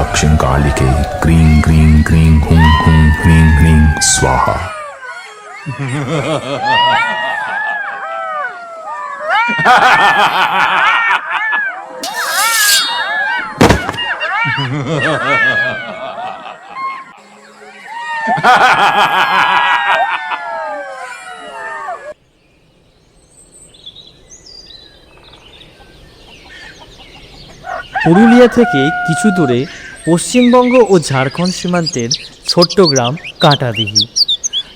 दक्षिणकालिके क्रीं क्रीं क्रीं हुं हुं ह्रीं ह्रीं स्वाहा পুরুলিয়া থেকে কিছু দূরে পশ্চিমবঙ্গ ও ঝাড়খণ্ড সীমান্তের ছোট্ট গ্রাম কাঁটাদিহি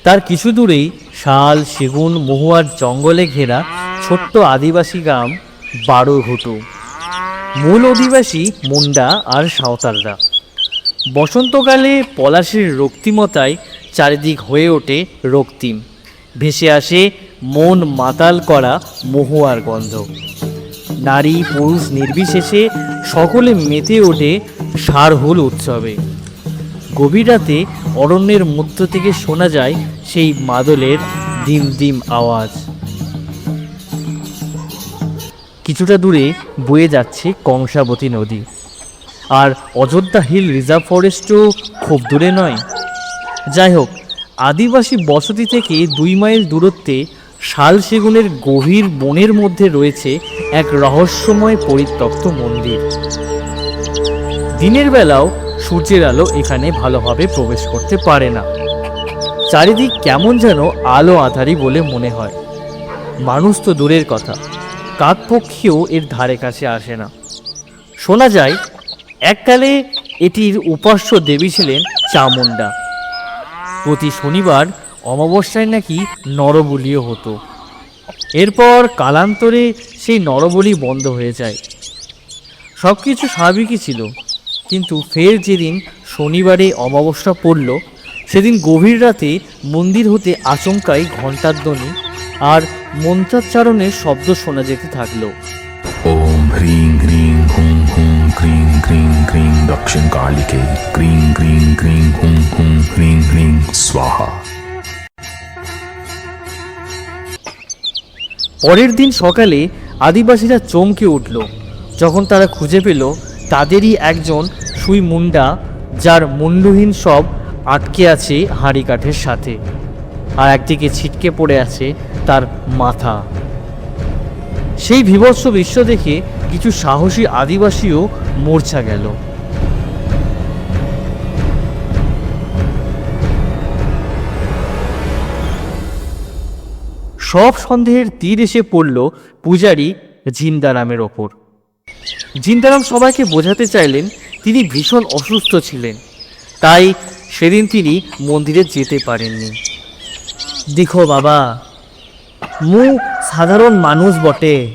তার কিছু দূরেই শাল, সেগুন, মহুয়ার জঙ্গলে ঘেরা ছোট্ট আদিবাসী গ্রাম বারোঘুটু। মূল অধিবাসী মুন্ডা আর সাঁওতালরা। বসন্তকালে পলাশের রক্তিমতায় চারিদিক হয়ে ওঠে রক্তিম। ভেসে আসে মন মাতাল করা মহুয়ার গন্ধ। নারী, পুরুষ নির্বিশেষে সকলে মেতে ওঠে সারহুল উৎসবে। গভীর রাতে অরণ্যের মধ্য থেকে শোনা যায় সেই মাদলের দিম দিম আওয়াজ। কিছুটা দূরে বয়ে যাচ্ছে কংসাবতী নদী। আর অযোধ্যা হিল রিজার্ভ ফরেস্টও খুব দূরে নয়। যাই হোক, আদিবাসী বসতি থেকে দুই মাইল দূরত্বে শাল সেগুনের গভীর বনের মধ্যে রয়েছে এক রহস্যময় পরিত্যক্ত মন্দির। দিনের বেলাও সূর্যের আলো এখানে ভালোভাবে প্রবেশ করতে পারে না। চারিদিক কেমন যেন আলো আধারি বলে মনে হয়। মানুষ তো দূরের কথা কাকপক্ষীও এর ধারে কাছে আসে না। শোনা যায়, এককালে এটির উপাস্য দেবী ছিলেন চামুণ্ডা। প্রতি শনিবার অমাবস্যায় নাকি নরবলিও হতো। এরপর কালান্তরে সেই নরবলি বন্ধ হয়ে যায়। সব কিছু স্বাভাবিকই ছিল। কিন্তু ফের যেদিন শনিবারে অমাবস্যা পড়ল, সেদিন গভীর রাতে মন্দির হতে আচমকাই ঘণ্টার ধ্বনি আর মন্ত্রাচ্চারণের শব্দ শোনা যেতে থাকল। ওম হ্রিং হ্রিং হুম হুম ক্রিং ক্রিং ক্রিং দক্ষিণ কালিকে ক্রিং ক্রিং ক্রিং হুম হুম হ্রিং হ্রিং স্বাহা। পরের দিন সকালে আদিবাসীরা চমকে উঠল। যখন তারা খুঁজে পেল, তাদেরই একজন সুই মুন্ডা, যার মুন্ডহীন সব আটকে আছে হাঁড়ি কাঠের সাথে আর একদিকে ছিটকে পড়ে আছে তার মাথা। সেই বিভৎস দৃশ্য দেখে কিছু সাহসী আদিবাসীও মূর্ছা গেল। সব সন্দেহের তীর এসে পড়ল পূজারী জিন্দারামের ওপর। জিন্দারাম সবাইকে বোঝাতে চাইলেন তিনি ভীষণ অসুস্থ ছিলেন। তাই সেদিন তিনি মন্দিরে যেতে পারেননি। দেখো বাবা, মু সাধারণ মানুষ বটে।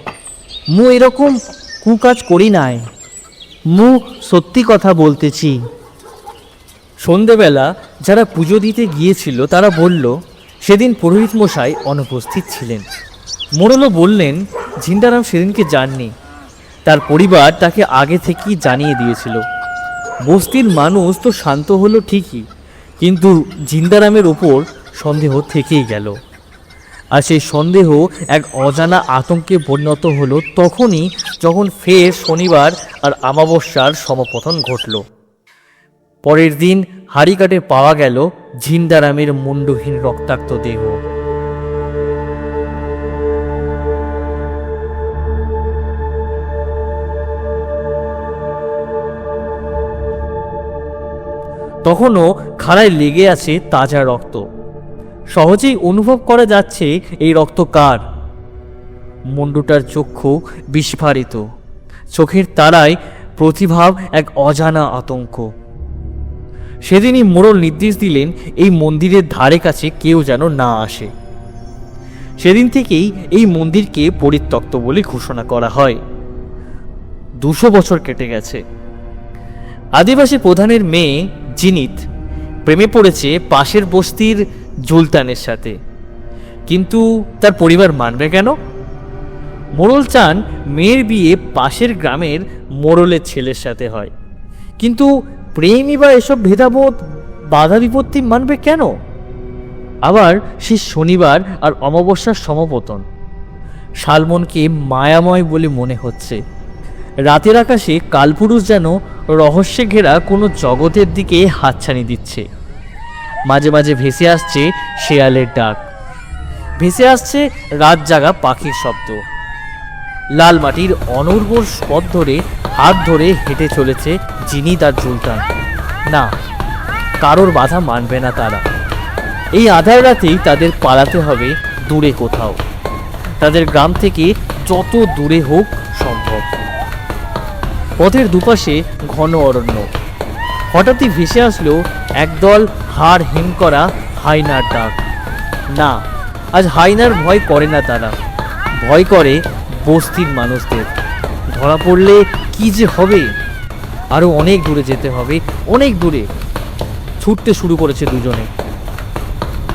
মু এরকম কুকাজ করি নাই। মু সত্যি কথা বলতেছি। সন্ধেবেলা যারা পুজো দিতে গিয়েছিল তারা বলল সেদিন পুরোহিত মশাই অনুপস্থিত ছিলেন। মোড়লও বললেন ঝিন্দারাম সেদিনকে যাননি তার পরিবার তাকে আগে থেকেই জানিয়ে দিয়েছিল। বস্তির মানুষ তো শান্ত হলো ঠিকই, কিন্তু জিন্দারামের ওপর সন্দেহ থেকেই গেল। আর সেই সন্দেহ এক অজানা আতঙ্কে পরিণত হলো তখনই যখন ফের শনিবার আর আমাবস্যার সমপতন ঘটল। পরের দিন হাড়িকাটে পাওয়া গেল ঝিন্দারামের মুন্ডহীন রক্তাক্ত দেহ। তখনও খাড়ায় লেগে আছে তাজা রক্ত। সহজেই অনুভব করা যাচ্ছে এই রক্ত কার। মুন্ডুটার চক্ষু বিস্ফারিত। চোখের তারায় প্রতিভাব এক অজানা আতঙ্ক। সেদিনই মোড়ল নির্দেশ দিলেন এই মন্দিরের ধারে কাছে কেউ যেন না আসে। সেদিন থেকেই এই মন্দিরকে পরিত্যক্ত বলে ঘোষণা করা হয়। দুশো বছর কেটে গেছে। আদিবাসী প্রধানের মেয়ে জিনিত প্রেমে পড়েছে পাশের বস্তির জুলতানের সাথে। কিন্তু তার পরিবার মানবে কেন? মোড়ল চান মেয়ের বিয়ে পাশের গ্রামের মোড়লের ছেলের সাথে হয়। কিন্তু প্রেমই বা এসব ভেদাবোধ বাধা বিপত্তি মানবে কেন? আবার সে শনিবার আর অমাবস্যার সমপতন। শালমনকে মায়াময় বলে মনে হচ্ছে। রাতের আকাশে কালপুরুষ যেন রহস্যে ঘেরা কোনো জগতের দিকে হাতছানি দিচ্ছে। মাঝে মাঝে ভেসে আসছে শেয়ালের ডাক। ভেসে আসছে রাত জাগা পাখির শব্দ। লাল মাটির অনর্বর পথ ধরে হাত ধরে হেঁটে চলেছে যিনি তার জুলতান না, কারোর বাধা মানবে না তারা। এই আধার রাতেই তাদের পালাতে হবে দূরে কোথাও। তাদের গ্রাম থেকে যত দূরে হোক সম্ভব। পথের দুপাশে ঘন অরণ্য। হঠাৎই ভেসে আসলো একদল হাড় হিম করা হাইনার ডাক। না, আজ হাইনার ভয় করে না তারা। ভয় করে বস্তির মানুষদের। ধরা পড়লে কি যে হবে? আরও অনেক দূরে যেতে হবে, অনেক দূরে। ছুটতে শুরু করেছে দুজনে।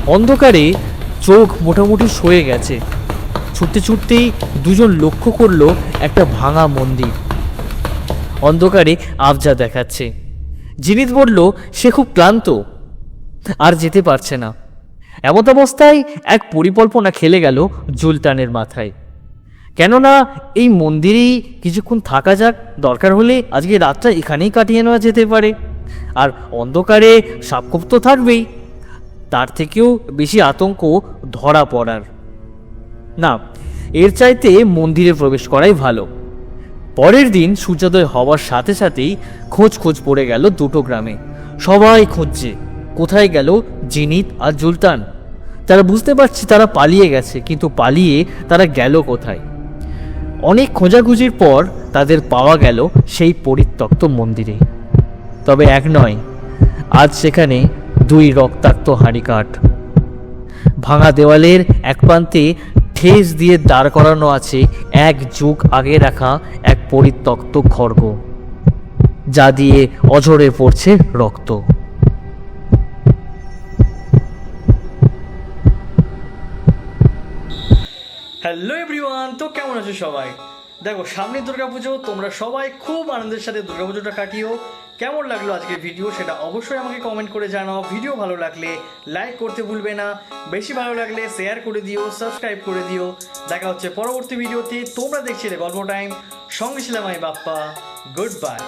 অন্ধকারে চোখ মোটামুটি সয়ে গেছে। ছুটতে ছুটতেই দুজন লক্ষ্য করল একটা ভাঙা মন্দির। অন্ধকারে আবজা দেখাচ্ছে। জিনিত বলল, সে খুব ক্লান্ত। আর যেতে পারছে না। এমত অবস্থায় এক পরিকল্পনা খেলে গেল জুলতানের মাথায়। কেননা এই মন্দিরেই কিছুক্ষণ থাকা যাক, দরকার হলে আজকে রাতটা এখানেই কাটিয়ে নেওয়া যেতে পারে। আর অন্ধকারে সাপকোপ তো থাকবেই। তার থেকেও বেশি আতঙ্ক ধরা পড়ার। না, এর চাইতে মন্দিরে প্রবেশ করাই ভালো। পরের দিন সূর্যোদয় হওয়ার সাথে সাথেই খোঁজ খোঁজ পড়ে গেল দুটো গ্রামে। সবাই খুঁজছে, কোথায় গেল জিনিত আর জুলতান? তারা বুঝতে পারছে তারা পালিয়ে গেছে, কিন্তু পালিয়ে তারা গেল কোথায়? অনেক খোঁজাখুঁজির পর তাদের পাওয়া গেল সেই পরিত্যক্ত মন্দিরে। তবে এক নয়, আজ সেখানে দুই রক্তাক্ত হাঁড়িকাঠ ভাঙা দেওয়ালের এক প্রান্তে ঠেস দিয়ে দাঁড় করানো আছে এক যুগ আগে রাখা এক পরিত্যক্ত খড়গ, যা দিয়ে অঝরে পড়ছে রক্ত। হ্যালো এভরিওয়ান তো কেমন আছো সবাই? দেখো, সামনে দুর্গাপুজো তোমরা সবাই খুব আনন্দের সাথে দুর্গাপুজোটা কাটিও। কেমন লাগল আজকের ভিডিও সেটা অবশ্যই আমাকে কমেন্ট করে জানাও। ভিডিও ভালো লাগলে লাইক করতে ভুলবে না। বেশি ভালো লাগলে শেয়ার করে দিও সাবস্ক্রাইব করে দিও। দেখা হচ্ছে পরবর্তী ভিডিওতে তোমরা দেখছিলে গল্প টাইম সঙ্গে ছিলাম আমি বাপ্পা। Good bye